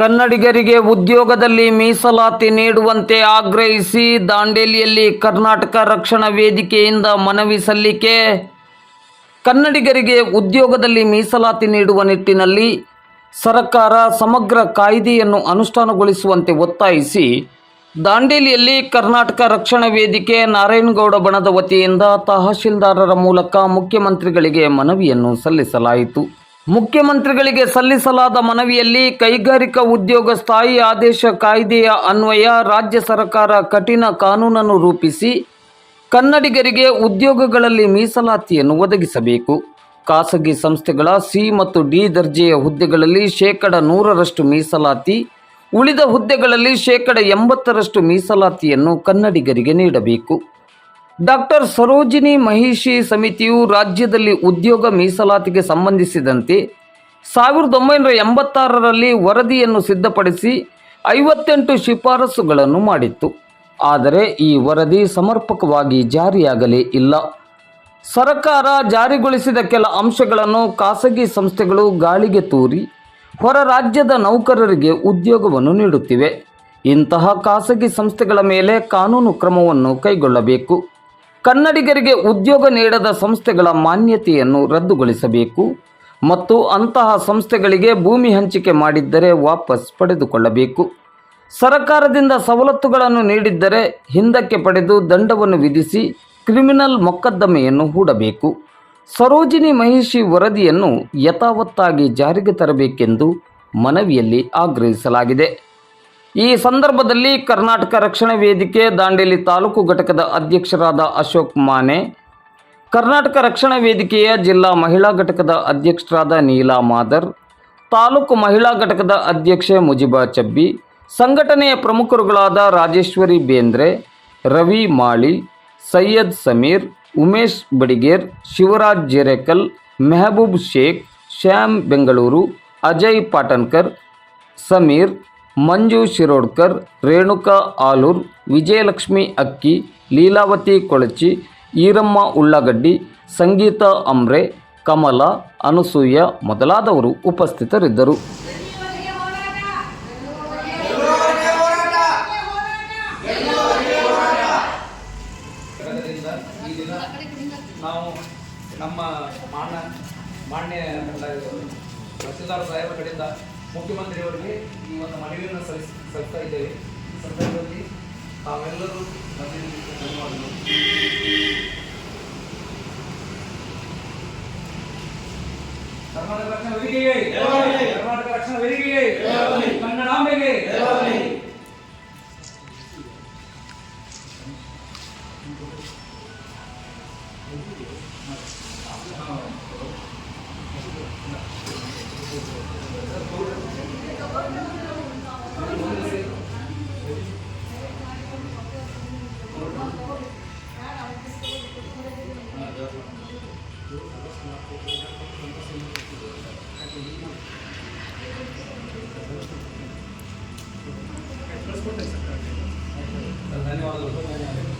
ಕನ್ನಡಿಗರಿಗೆ ಉದ್ಯೋಗದಲ್ಲಿ ಮೀಸಲಾತಿ ನೀಡುವಂತೆ ಆಗ್ರಹಿಸಿ ದಾಂಡೇಲಿಯಲ್ಲಿ ಕರ್ನಾಟಕ ರಕ್ಷಣಾ ವೇದಿಕೆಯಿಂದ ಮನವಿ ಸಲ್ಲಿಕೆ. ಕನ್ನಡಿಗರಿಗೆ ಉದ್ಯೋಗದಲ್ಲಿ ಮೀಸಲಾತಿ ನೀಡುವ ನಿಟ್ಟಿನಲ್ಲಿ ಸರ್ಕಾರ ಸಮಗ್ರ ಕಾಯ್ದೆಯನ್ನು ಅನುಷ್ಠಾನಗೊಳಿಸುವಂತೆ ಒತ್ತಾಯಿಸಿ ದಾಂಡೇಲಿಯಲ್ಲಿ ಕರ್ನಾಟಕ ರಕ್ಷಣಾ ವೇದಿಕೆ ನಾರಾಯಣಗೌಡ ಬಣದ ವತಿಯಿಂದ ತಹಶೀಲ್ದಾರರ ಮೂಲಕ ಮುಖ್ಯಮಂತ್ರಿಗಳಿಗೆ ಮನವಿಯನ್ನು ಸಲ್ಲಿಸಲಾಯಿತು. ಮುಖ್ಯಮಂತ್ರಿಗಳಿಗೆ ಸಲ್ಲಿಸಲಾದ ಮನವಿಯಲ್ಲಿ ಕೈಗಾರಿಕಾ ಉದ್ಯೋಗ ಸ್ಥಾಯಿ ಆದೇಶ ಕಾಯ್ದೆಯ ಅನ್ವಯ ರಾಜ್ಯ ಸರ್ಕಾರ ಕಠಿಣ ಕಾನೂನನ್ನು ರೂಪಿಸಿ ಕನ್ನಡಿಗರಿಗೆ ಉದ್ಯೋಗಗಳಲ್ಲಿ ಮೀಸಲಾತಿಯನ್ನು ಒದಗಿಸಬೇಕು. ಖಾಸಗಿ ಸಂಸ್ಥೆಗಳ ಸಿ ಮತ್ತು ಡಿ ದರ್ಜೆಯ ಹುದ್ದೆಗಳಲ್ಲಿ ಶೇಕಡ ನೂರರಷ್ಟು ಮೀಸಲಾತಿ, ಉಳಿದ ಹುದ್ದೆಗಳಲ್ಲಿ ಶೇಕಡ ಎಂಬತ್ತರಷ್ಟು ಮೀಸಲಾತಿಯನ್ನು ಕನ್ನಡಿಗರಿಗೆ ನೀಡಬೇಕು. ಡಾಕ್ಟರ್ ಸರೋಜಿನಿ ಮಹಿಷಿ ಸಮಿತಿಯು ರಾಜ್ಯದಲ್ಲಿ ಉದ್ಯೋಗ ಮೀಸಲಾತಿಗೆ ಸಂಬಂಧಿಸಿದಂತೆ ಸಾವಿರದ ಒಂಬೈನೂರ ಎಂಬತ್ತಾರರಲ್ಲಿ ವರದಿಯನ್ನು ಸಿದ್ಧಪಡಿಸಿ ಐವತ್ತೆಂಟು ಶಿಫಾರಸುಗಳನ್ನು ಮಾಡಿತ್ತು. ಆದರೆ ಈ ವರದಿ ಸಮರ್ಪಕವಾಗಿ ಜಾರಿಯಾಗಲೇ ಇಲ್ಲ. ಸರಕಾರ ಜಾರಿಗೊಳಿಸಿದ ಕೆಲ ಅಂಶಗಳನ್ನು ಖಾಸಗಿ ಸಂಸ್ಥೆಗಳು ಗಾಳಿಗೆ ತೂರಿ ಹೊರ ರಾಜ್ಯದ ನೌಕರರಿಗೆ ಉದ್ಯೋಗವನ್ನು ನೀಡುತ್ತಿವೆ. ಇಂತಹ ಖಾಸಗಿ ಸಂಸ್ಥೆಗಳ ಮೇಲೆ ಕಾನೂನು ಕ್ರಮವನ್ನು ಕೈಗೊಳ್ಳಬೇಕು. ಕನ್ನಡಿಗರಿಗೆ ಉದ್ಯೋಗ ನೀಡದ ಸಂಸ್ಥೆಗಳ ಮಾನ್ಯತೆಯನ್ನು ರದ್ದುಗೊಳಿಸಬೇಕು ಮತ್ತು ಅಂತಹ ಸಂಸ್ಥೆಗಳಿಗೆ ಭೂಮಿ ಹಂಚಿಕೆ ಮಾಡಿದ್ದರೆ ವಾಪಸ್ ಪಡೆದುಕೊಳ್ಳಬೇಕು. ಸರಕಾರದಿಂದ ಸವಲತ್ತುಗಳನ್ನು ನೀಡಿದ್ದರೆ ಹಿಂದಕ್ಕೆ ಪಡೆದು ದಂಡವನ್ನು ವಿಧಿಸಿ ಕ್ರಿಮಿನಲ್ ಮೊಕದ್ದಮೆಯನ್ನು ಹೂಡಬೇಕು. ಸರೋಜಿನಿ ಮಹಿಷಿ ವರದಿಯನ್ನು ಯಥಾವತ್ತಾಗಿ ಜಾರಿಗೆ ತರಬೇಕೆಂದು ಮನವಿಯಲ್ಲಿ ಆಗ್ರಹಿಸಲಾಗಿದೆ. ಈ ಸಂದರ್ಭದಲ್ಲಿ ಕರ್ನಾಟಕ ರಕ್ಷಣಾ ವೇದಿಕೆ ದಾಂಡೇಲಿ ತಾಲೂಕು ಘಟಕದ ಅಧ್ಯಕ್ಷರಾದ ಅಶೋಕ್ ಮಾನೆ, ಕರ್ನಾಟಕ ರಕ್ಷಣಾ ವೇದಿಕೆಯ ಜಿಲ್ಲಾ ಮಹಿಳಾ ಘಟಕದ ಅಧ್ಯಕ್ಷರಾದ ನೀಲಾ ಮಾದರ್, ತಾಲೂಕು ಮಹಿಳಾ ಘಟಕದ ಅಧ್ಯಕ್ಷೆ ಮುಜಿಬಾ ಚಬ್ಬಿ, ಸಂಘಟನೆಯ ಪ್ರಮುಖರುಗಳಾದ ರಾಜೇಶ್ವರಿ ಬೇಂದ್ರೆ, ರವಿ ಮಾಳಿ, ಸೈಯದ್ ಸಮೀರ್, ಉಮೇಶ್ ಬಡಿಗೇರ್, ಶಿವರಾಜ್ ಜೆರೇಕಲ್, ಮೆಹಬೂಬ್ ಶೇಖ್, ಶ್ಯಾಮ್ ಬೆಂಗಳೂರು, ಅಜಯ್ ಪಾಟನ್ಕರ್, ಸಮೀರ್ ಮಂಜು ಶಿರೋಡ್ಕರ್, ರೇಣುಕಾ ಆಲೂರ್, ವಿಜಯಲಕ್ಷ್ಮಿ ಅಕ್ಕಿ, ಲೀಲಾವತಿ ಕೊಳಚಿ, ಈರಮ್ಮ ಉಳ್ಳಾಗಡ್ಡಿ, ಸಂಗೀತ ಅಂಬ್ರೆ, ಕಮಲ, ಅನಸೂಯ ಮೊದಲಾದವರು ಉಪಸ್ಥಿತರಿದ್ದರು. ನಾವು ನಮ್ಮ ಮಾನ್ಯ ಮಾನ್ಯ ಸಾಹೇಬರ ಕಡೆಯಿಂದ ಮುಖ್ಯಮಂತ್ರಿಯವರಿಗೆ ಈ ಒಂದು ಮನವಿಯನ್ನು ಸಲ್ಲಿಸ್ ಸಲ್ಲಿಸ್ತಾ ಇದ್ದೇವೆ. ಈ ಸಂದರ್ಭದಲ್ಲಿ ತಾವೆಲ್ಲರೂ ಧನ್ಯವಾದಗಳು. ಕರ್ನಾಟಕ ರಕ್ಷಣಾ ವೇದಿಕೆಗೆ ಕರ್ನಾಟಕ ರಕ್ಷಣಾ ವೇದಿಕೆಗೆ ಕನ್ನಡಾಂಬೆಗೆ ధన్యవాదాలు.